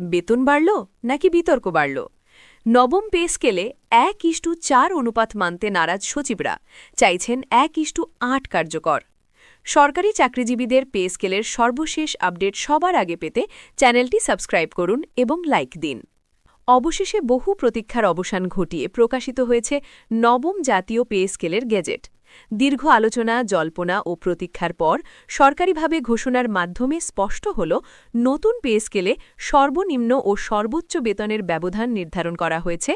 বেতন বাড়ল নাকি বিতর্ক বাড়ল? নবম পে স্কেলে এক ইস্টু চার অনুপাত মানতে নারাজ সচিবরা। চাইছেন এক ইস্টু আট কার্যকর। সরকারি চাকরিজীবীদের পে স্কেলের সর্বশেষ আপডেট সবার আগে পেতে চ্যানেলটি সাবস্ক্রাইব করুন এবং লাইক দিন। অবশেষে বহু প্রতীক্ষার অবসান ঘটিয়ে প্রকাশিত হয়েছে নবম জাতীয় পে স্কেলের গেজেট। দীর্ঘ আলোচনা, জল্পনা ও প্রতীক্ষার পর সরকারিভাবে ঘোষণার মাধ্যমে স্পষ্ট হল, নতুন পে স্কেলে সর্বনিম্ন ও সর্বোচ্চ বেতনের ব্যবধান নির্ধারণ করা হয়েছে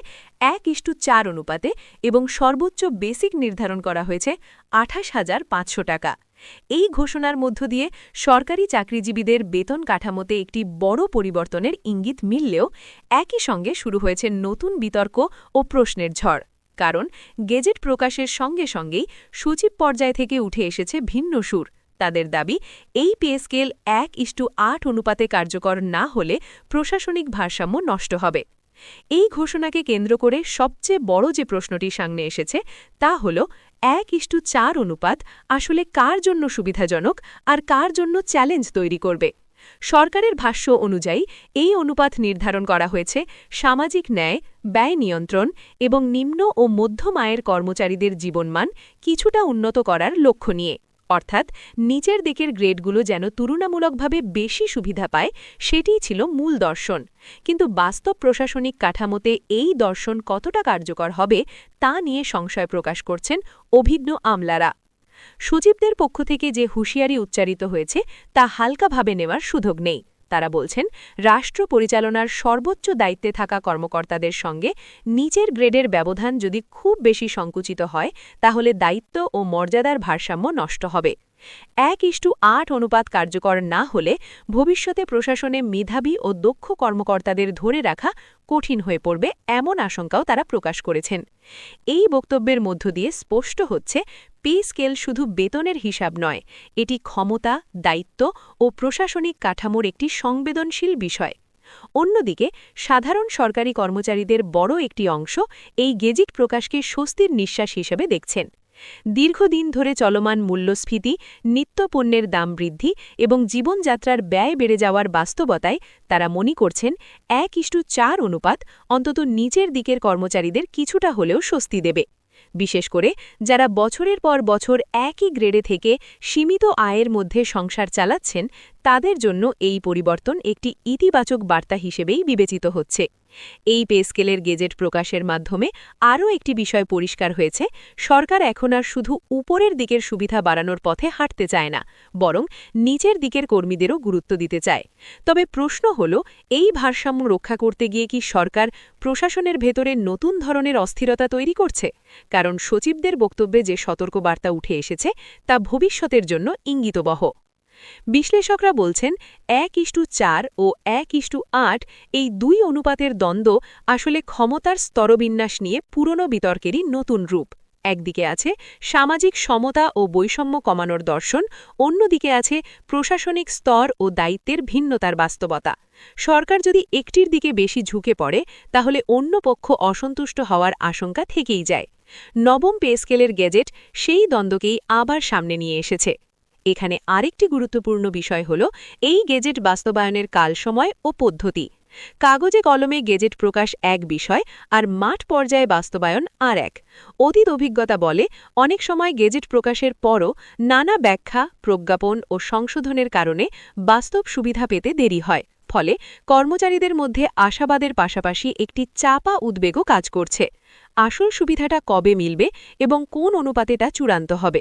এক ইস্টু চার অনুপাতে এবং সর্বোচ্চ বেসিক নির্ধারণ করা হয়েছে আঠাশ হাজার পাঁচশো টাকা। এই ঘোষণার মধ্য দিয়ে সরকারি চাকরিজীবীদের বেতন কাঠামোতে একটি বড় পরিবর্তনের ইঙ্গিত মিললেও একই সঙ্গে শুরু হয়েছে নতুন বিতর্ক ও প্রশ্নের ঝড়। কারণ গেজেট প্রকাশের সঙ্গে সঙ্গেই সচিব পর্যায় থেকে উঠে এসেছে ভিন্ন সুর। তাদের দাবি, এই পে স্কেল এক ইস্টু আট অনুপাতে কার্যকর না হলে প্রশাসনিক ভারসাম্য নষ্ট হবে। এই ঘোষণাকে কেন্দ্র করে সবচেয়ে বড় যে প্রশ্নটি সামনে এসেছে, তা হল, এক ইস্টু চার অনুপাত আসলে কার জন্য সুবিধাজনক আর কার জন্য চ্যালেঞ্জ তৈরি করবে? সরকারের ভাষ্য অনুযায়ী, এই অনুপাত নির্ধারণ করা হয়েছে সামাজিক ন্যায়, ব্যয় নিয়ন্ত্রণ এবং নিম্ন ও মধ্যম আয়ের কর্মচারীদের জীবনমান কিছুটা উন্নত করার লক্ষ্য নিয়ে। অর্থাৎ, নিচের দিকের গ্রেডগুলো যেন তুলনামূলকভাবে বেশি সুবিধা পায়, সেটিই ছিল মূল দর্শন। কিন্তু বাস্তব প্রশাসনিক কাঠামোতে এই দর্শন কতটা কার্যকর হবে, তা নিয়ে সংশয় প্রকাশ করছেন অভিজ্ঞ আমলারা। সচিবদের পক্ষ থেকে যে হুঁশিয়ারি উচ্চারিত হয়েছে, তা হালকাভাবে নেওয়ার সুযোগ নেই। তারা বলছেন, রাষ্ট্র পরিচালনার সর্বোচ্চ দায়িত্বে থাকা কর্মকর্তাদের সঙ্গে নিচের গ্রেডের ব্যবধান যদি খুব বেশি সংকুচিত হয়, তাহলে দায়িত্ব ও মর্যাদার ভারসাম্য নষ্ট হবে। এক ইস্টু আট অনুপাত কার্যকর না হলে ভবিষ্যতে প্রশাসনে মেধাবী ও দক্ষ কর্মকর্তাদের ধরে রাখা কঠিন হয়ে পড়বে এমন আশঙ্কাও তারা প্রকাশ করেছেন। এই বক্তব্যের মধ্য দিয়ে স্পষ্ট হচ্ছে, পে স্কেল শুধু বেতনের হিসাব নয়, এটি ক্ষমতা, দায়িত্ব ও প্রশাসনিক কাঠামোর একটি সংবেদনশীল বিষয়। অন্যদিকে, সাধারণ সরকারি কর্মচারীদের বড় একটি অংশ এই গেজিট প্রকাশকে স্বস্তির নিঃশ্বাস হিসেবে দেখছেন। দীর্ঘদিন ধরে চলমান মূল্যস্ফীতি, নিত্যপণ্যের দাম বৃদ্ধি এবং জীবনযাত্রার ব্যয় বেড়ে যাওয়ার বাস্তবতায় তারা মনে করছেন এক ইস্টু চার অনুপাত অন্তত নিচের দিকের কর্মচারীদের কিছুটা হলেও স্বস্তি দেবে। বিশেষ করে যারা বছরের পর বছর একই গ্রেডে থেকে সীমিত আয়ের মধ্যে সংসার চালাচ্ছেন, তাদের জন্য এই পরিবর্তন একটি ইতিবাচক বার্তা হিসেবেই বিবেচিত হচ্ছে। এই পে স্কেলের গেজেট প্রকাশের মাধ্যমে আরও একটি বিষয় পরিষ্কার হয়েছে, সরকার এখন আর শুধু উপরের দিকের সুবিধা বাড়ানোর পথে হাঁটতে চায় না, বরং নিচের দিকের কর্মীদেরও গুরুত্ব দিতে চায়। তবে প্রশ্ন হল, এই ভারসাম্য রক্ষা করতে গিয়ে কি সরকার প্রশাসনের ভেতরে নতুন ধরনের অস্থিরতা তৈরি করছে? কারণ সচিবদের বক্তব্যে যে সতর্কবার্তা উঠে এসেছে, তা ভবিষ্যতের জন্য ইঙ্গিতবহ। বিশ্লেষকরা বলছেন, এক ইস্টু চার ও এক ইস্টু আট এই দুই অনুপাতের দ্বন্দ্ব আসলে ক্ষমতার স্তরবিন্যাস নিয়ে পুরনো বিতর্কেরই নতুন রূপ। একদিকে আছে সামাজিক সমতা ও বৈষম্য কমানোর দর্শন, অন্যদিকে আছে প্রশাসনিক স্তর ও দায়িত্বের ভিন্নতার বাস্তবতা। সরকার যদি একটির দিকে বেশি ঝুঁকে পড়ে, তাহলে অন্য পক্ষ অসন্তুষ্ট হওয়ার আশঙ্কা থেকেই যায়। নবম পে স্কেলের গেজেট সেই দ্বন্দ্বকেই আবার সামনে নিয়ে এসেছে। এখানে আরেকটি গুরুত্বপূর্ণ বিষয় হল এই গেজেট বাস্তবায়নের কাল সময় ও পদ্ধতি। কাগজে কলমে গেজেট প্রকাশ এক বিষয় আর মাঠ পর্যায়ে বাস্তবায়ন আর এক। অতীত অভিজ্ঞতা বলে অনেক সময় গেজেট প্রকাশের পরও নানা ব্যাখ্যা, প্রজ্ঞাপন ও সংশোধনের কারণে বাস্তব সুবিধা পেতে দেরি হয়। ফলে কর্মচারীদের মধ্যে আশাবাদের পাশাপাশি একটি চাপা উদ্বেগও কাজ করছে। আসল সুবিধাটা কবে মিলবে এবং কোন অনুপাতেটা চূড়ান্ত হবে?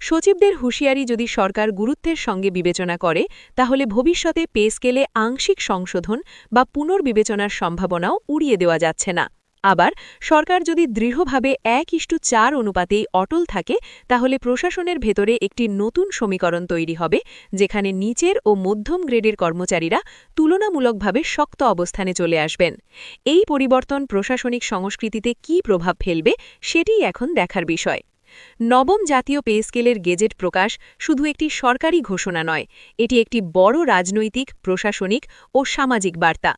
সচিবদের হুঁশিয়ারি যদি সরকার গুরুত্বের সঙ্গে বিবেচনা করে, তাহলে ভবিষ্যতে পে স্কেলে আংশিক সংশোধন বা পুনর্বিবেচনার সম্ভাবনাও উড়িয়ে দেওয়া যাচ্ছে না। আবার, সরকার যদি দৃঢ়ভাবে এক ইষ্টু চার অনুপাতেই অটল থাকে, তাহলে প্রশাসনের ভেতরে একটি নতুন সমীকরণ তৈরি হবে, যেখানে নিচের ও মধ্যম গ্রেডের কর্মচারীরা তুলনামূলকভাবে শক্ত অবস্থানে চলে আসবেন। এই পরিবর্তন প্রশাসনিক সংস্কৃতিতে কি প্রভাব ফেলবে, সেটিই এখন দেখার বিষয়। নবম জাতীয় পে স্কেলের গেজেট প্রকাশ শুধু একটি সরকারি ঘোষণা নয়, এটি একটি বড় রাজনৈতিক, প্রশাসনিক ও সামাজিক বার্তা।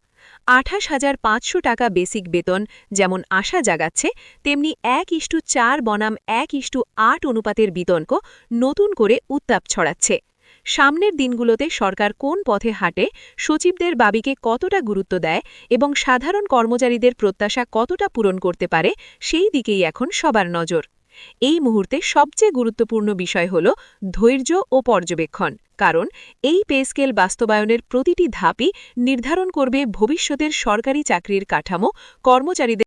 আঠাশ হাজার পাঁচশো টাকা বেসিক বেতন যেমন আশা জাগাচ্ছে, তেমনি এক ইস্টু চার বনাম এক ইস্টু আট অনুপাতের বিতর্ক নতুন করে উত্তাপ ছড়াচ্ছে। সামনের দিনগুলোতে সরকার কোন পথে হাঁটে, সচিবদের বাবিকে কতটা গুরুত্ব দেয় এবং সাধারণ কর্মচারীদের প্রত্যাশা কতটা পূরণ করতে পারে, সেই দিকেই এখন সবার নজর। এই মুহূর্তে সবচেয়ে গুরুত্বপূর্ণ বিষয় হল ধৈর্য ও পর্যবেক্ষণ, কারণ এই পেস্কেল বাস্তবায়নের প্রতিটি ধাপই নির্ধারণ করবে ভবিষ্যতের সরকারি চাকরির কাঠামো, কর্মচারীদের